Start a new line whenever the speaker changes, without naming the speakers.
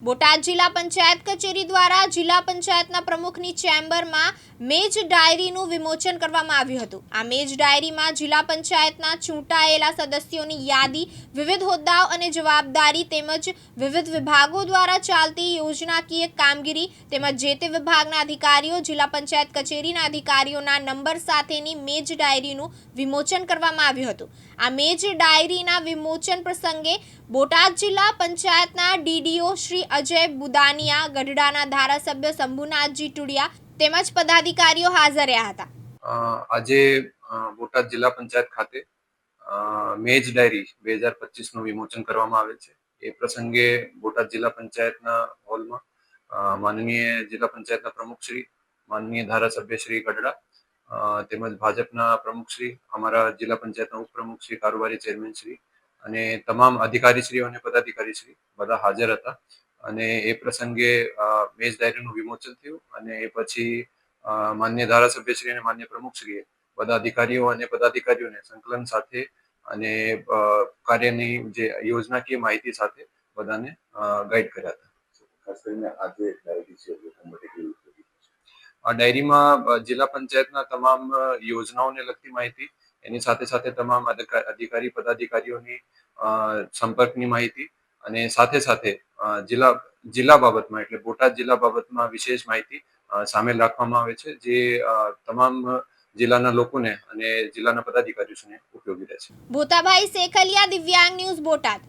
બોટાદ જિલ્લા પંચાયત કચેરી દ્વારા જિલ્લા પંચાયતના પ્રમુખની ચેમ્બરમાં મેજ ડાયરીનું વિમોચન કરવામાં આવ્યું હતું. આ મેજ ડાયરીમાં જિલ્લા પંચાયતના ચૂંટાયેલા સદસ્યોની યાદી, વિવિધ હોદ્દાઓ અને જવાબદારી તેમજ વિવિધ વિભાગો દ્વારા ચાલતી યોજનાકીય કામગીરી તેમજ જે તે વિભાગના અધિકારીઓ, જિલ્લા પંચાયત કચેરીના અધિકારીઓના નંબર સાથેની મેજ ડાયરીનું વિમોચન કરવામાં આવ્યું હતું. આ મેજ ડાયરીના વિમોચન પ્રસંગે બોટાદ જિલ્લા પંચાયતના ડીડીઓ શ્રી અજય બુદાનિયા, ગઢડાના ધારાસભ્ય શંભુનાથજી ટુડિયા તેમજ પદાધિકારીઓ હાજર રહ્યા હતા.
આજે બોટાદ જિલ્લા પંચાયત ખાતે મેજ ડાયરી બે હજાર પચીસનું વિમોચન કરવામાં આવે છે. એ પ્રસંગે બોટાદ જિલ્લા પંચાયતના હોલમાં માનનીય જિલ્લા પંચાયતના પ્રમુખશ્રી, માનનીય ધારાસભ્ય શ્રી ગઢડા તેમજ ભાજપના પ્રમુખશ્રી, અમારા જિલ્લા પંચાયતના ઉપપ્રમુખશ્રી, કારોબારી ચેરમેનશ્રી અને તમામ અધિકારીશ્રીઓ અને પદાધિકારીશ્રી બધા હાજર હતા. અને એ પ્રસંગે મેજ ડાયરીનું વિમોચન થયું અને એ પછી માન્ય ધારાસભ્યશ્રી અને માન્ય પ્રમુખશ્રીએ બધા અધિકારીઓ અને પદાધિકારીઓને સંકલન સાથે અને કાર્યની જે યોજનાકીય માહિતી સાથે બધાને ગાઈડ કર્યા હતા
ખાસ કરીને આજે ડાયરી છે?
આ ડાયરીમાં જિલ્લા પંચાયતના તમામ યોજનાઓને લગતી માહિતી એની સાથે સાથે તમામ અધિકા- અધિકારી પદાધિકારીઓની સંપર્કની માહિતી અને સાથે સાથે જિલ્લા જિલ્લા બાબતમાં એટલે બોટાદ જિલ્લા બાબતમાં વિશેષ માહિતી સામે રાખવામાં આવે છે જે તમામ જિલ્લાના લોકોને અને જિલ્લાના પદાધિકારીઓને ઉપયોગી રહેશે
ભૂતાભાઈ શેખલિયા દિવ્યાંગ ન્યૂઝ, બોટાદ.